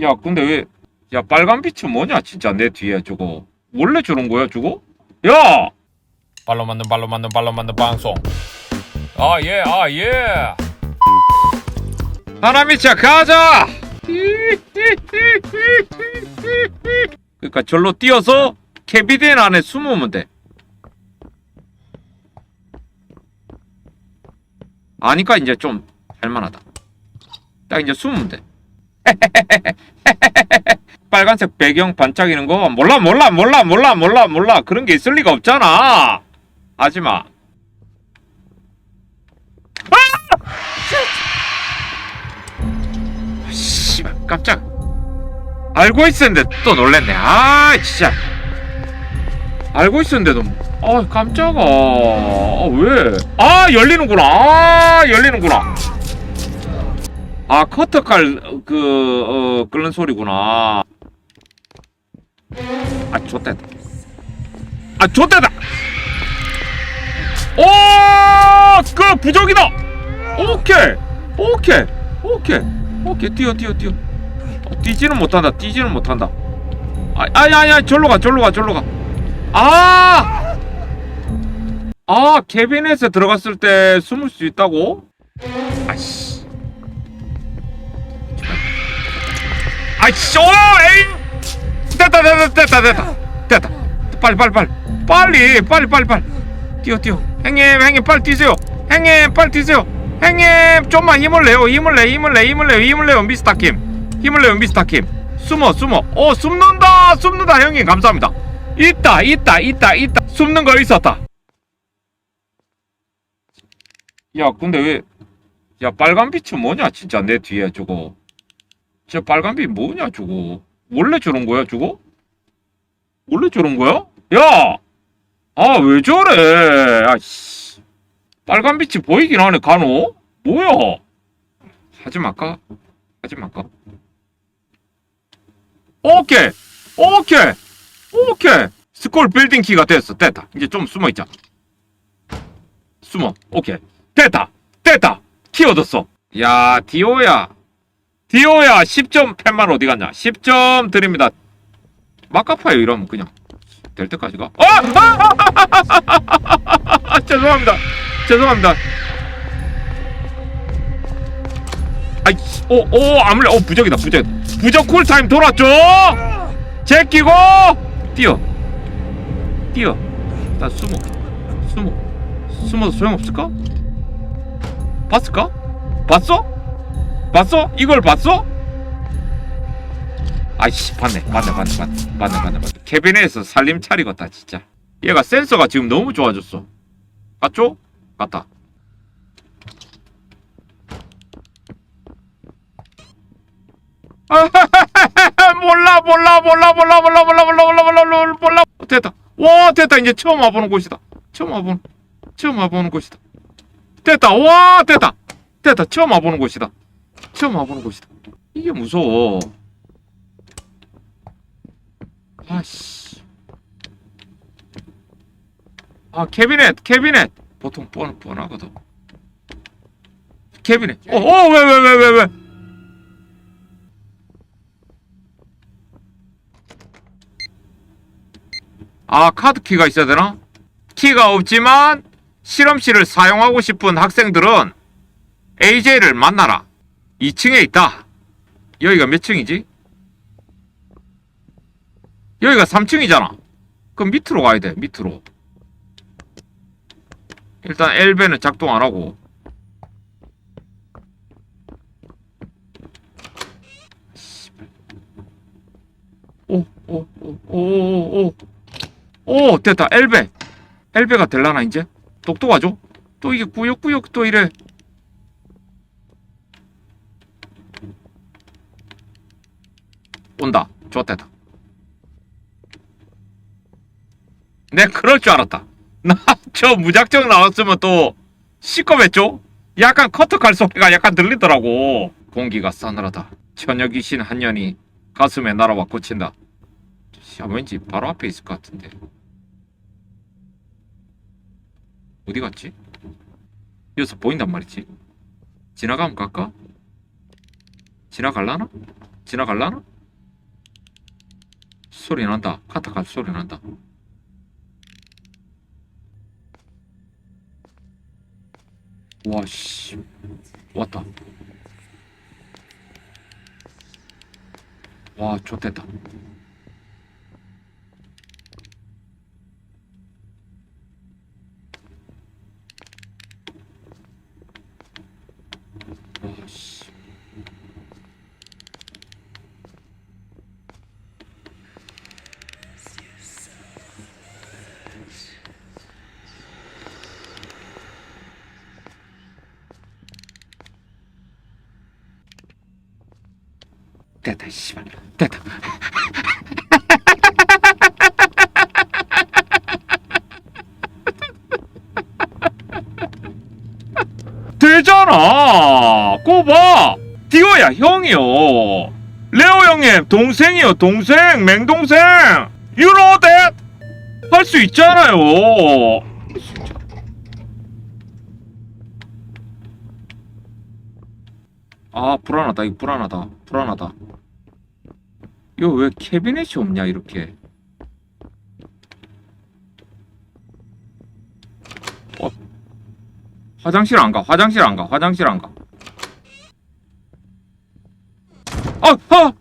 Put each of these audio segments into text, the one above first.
야, 근데 왜, 야, 빨간 빛은 뭐냐, 진짜, 내 뒤에 저거. 원래 저런 거야, 저거? 야! 발로 만든 발로 만든 발로 만든 방송. 아 예, 아 예. 하나미차, 가자! 그러니까 절로 뛰어서 캐비딘 안에 숨으면 돼. 아니까 이제 좀 할만하다. 딱 이제 숨으면 돼. 빨간색 배경 반짝이는 거 몰라 몰라 몰라 몰라 몰라 몰라 그런 게 있을 리가 없잖아. 하지마. 아! 씨발 깜짝. 알고 있었는데 또 놀랬네. 아 진짜. 알고 있었는데도 아 깜짝아. 아, 왜? 아 열리는구나. 아 열리는구나. 아 커터칼 그 어, 끓는 소리구나. 아 좋댔다. 아 좋댔다. 오, 그 부적이다. 오케이, 오케이, 오케이, 오케이. 뛰어, 뛰어, 뛰어. 어, 뛰지는 못한다. 뛰지는 못한다. 아, 아니, 아니, 절로 가, 절로 가, 절로 가. 아, 아, 캐비넷에 들어갔을 때 숨을 수 있다고? 아씨. 아이씨, 오, 에이. 됐다, 됐다, 됐다, 됐다, 됐다. 빨리, 빨리, 빨리, 빨리, 빨리, 빨리, 빨리. 뛰어, 뛰어. 형님, 형님, 빨리 뛰세요. 형님, 빨리 뛰세요. 형님, 좀만 힘을 내요. 힘을 내, 힘을 내, 힘을 내요, 힘을 내요, 미스터 킴. 힘을 내요, 미스터 킴. 숨어, 숨어. 어, 숨는다, 숨는다, 형님, 감사합니다. 있다, 있다, 있다, 있다. 숨는 거 있었다. 야, 근데 왜, 야, 빨간 빛은 뭐냐, 진짜, 내 뒤에 저거. 저 빨간 빛 뭐냐, 저거. 원래 저런 거야, 저거? 원래 저런 거야? 야! 아, 왜 저래? 아, 씨. 빨간 빛이 보이긴 하네, 간호? 뭐야? 하지 말까? 하지 말까? 오케이! 오케이! 오케이! 스콜 빌딩 키가 됐어. 됐다. 이제 좀 숨어 있자. 숨어. 오케이. 됐다! 됐다! 키 얻었어. 야, 디오야. 디오야, 10점 팻만 어디 갔냐? 10점 드립니다. 막 갚아요, 이러면 그냥. 될 때까지 가. 아! 죄송합니다. 죄송합니다. 아이, 오, 오, 아무래, 오, 부적이다, 부적. 부적 쿨타임 돌았죠? 제끼고, 뛰어. 뛰어. 나 숨어. 숨어. 숨어도 소용없을까? 봤을까? 봤어? 봤어? 이걸 봤어? 아이씨 봤네 봤네 봤네 봤네 봤네 봤네 봤네 캐비넷에서 살림 차리겠다 진짜 얘가 센서가 지금 너무 좋아졌어 맞죠? 맞다 몰라 몰라 몰라 몰라 몰라 몰라 몰라 몰라 몰라 몰라 몰라 됐다 와 됐다 이제 처음 와보는 곳이다 처음 와보는 처음 와보는 곳이다 됐다 와 됐다 됐다 처음 와보는 곳이다 처음 와보는 곳이다 이게 무서워 아씨. 아 캐비넷 캐비넷 보통 뻔 뻔하거든. 캐비넷. 어어 왜 왜 왜 왜 왜? 아 카드 키가 있어야 되나? 키가 없지만 실험실을 사용하고 싶은 학생들은 AJ를 만나라. 2층에 있다. 여기가 몇 층이지? 여기가 3층이잖아. 그럼 밑으로 가야 돼. 밑으로. 일단 엘베는 작동 안 하고. 오, 오, 오, 오, 오, 오. 오, 됐다. 엘베. 엘베가 될라나 이제? 똑똑하죠? 또 이게 꾸역꾸역 또 이래. 온다. 좋됐다. 내 그럴 줄 알았다. 나 저 무작정 나왔으면 또 시꺼맸죠? 약간 커터칼 소리가 약간 들리더라고. 공기가 싸늘하다. 처녀 귀신 한 년이 가슴에 날아와 꽂힌다. 야, 왠지 바로 앞에 있을 것 같은데. 어디 갔지? 여기서 보인단 말이지. 지나가면 갈까? 지나갈라나? 지나갈라나? 소리 난다. 카타카 소리 난다. 와, 씨. 왔다. 와, 좋됐다. 와, 씨. 됐다, 씨발. 됐다. 되잖아. 꼬봐. 디오야 형이요. 레오 형님 동생이요 동생 맹동생. You know that? 할 수 있잖아요. 아 불안하다 이거 불안하다 불안하다. 이거 왜 캐비넷이 없냐 이렇게. 어 화장실 안 가, 화장실 안 가, 화장실 안 가. 아, 아!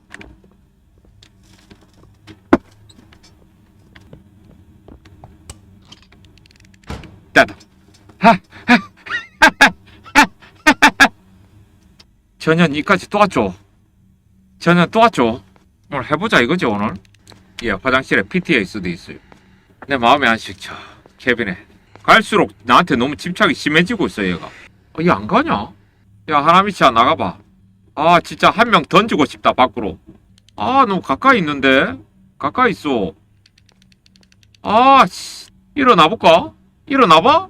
됐다. 하, 하, 전현 이까지 또 왔죠. 전현 또 왔죠. 오늘 해보자 이거지 오늘. 예, 화장실에 PTS도 있어요. 내 마음에 안 식죠. 케빈에. 갈수록 나한테 너무 집착이 심해지고 있어 얘가 어, 얘 안 가냐? 야 하나미치야 나가봐 아 진짜 한 명 던지고 싶다 밖으로 아 너무 가까이 있는데 가까이 있어 아 씨 일어나 볼까? 일어나봐?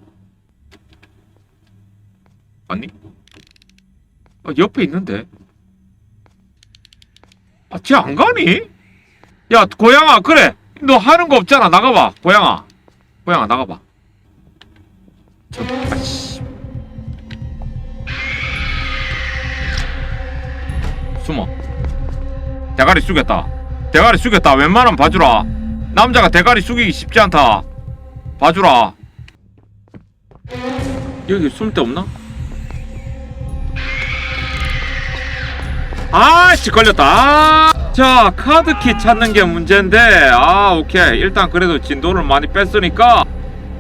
아니 어, 옆에 있는데 아 쟤 안 가니? 야 고양아 그래 너 하는 거 없잖아 나가봐 고양아 고양아 나가봐 저, 아씨. 숨어. 대가리 숙였다. 대가리 숙였다. 웬만하면 봐주라. 남자가 대가리 숙이기 쉽지 않다. 봐주라. 여기 숨 데 없나? 아씨 걸렸다. 아! 자 카드키 찾는 게 문제인데 아 오케이. 일단 그래도 진도를 많이 뺐으니까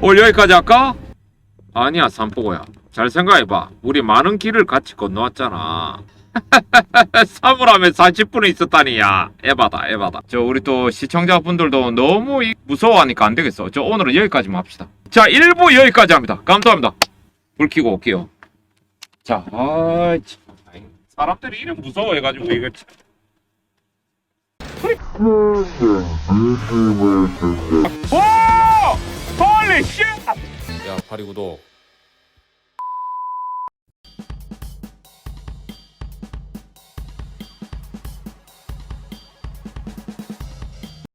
오늘 여기까지 할까? 아니야 삼포고야. 잘 생각해봐. 우리 많은 길을 같이 건너왔잖아. 사물함에 40분은 있었다니 야. 에바다 에바다. 저 우리 또 시청자분들도 너무 이- 무서워하니까 안 되겠어. 저 오늘은 여기까지만 합시다. 자 1부 여기까지 합니다. 감사합니다. 불 켜고 올게요. 자 아이 참 사람들이 이름 무서워해가지고 이거 참. 오! 홀리 쉣! 야 파리 구독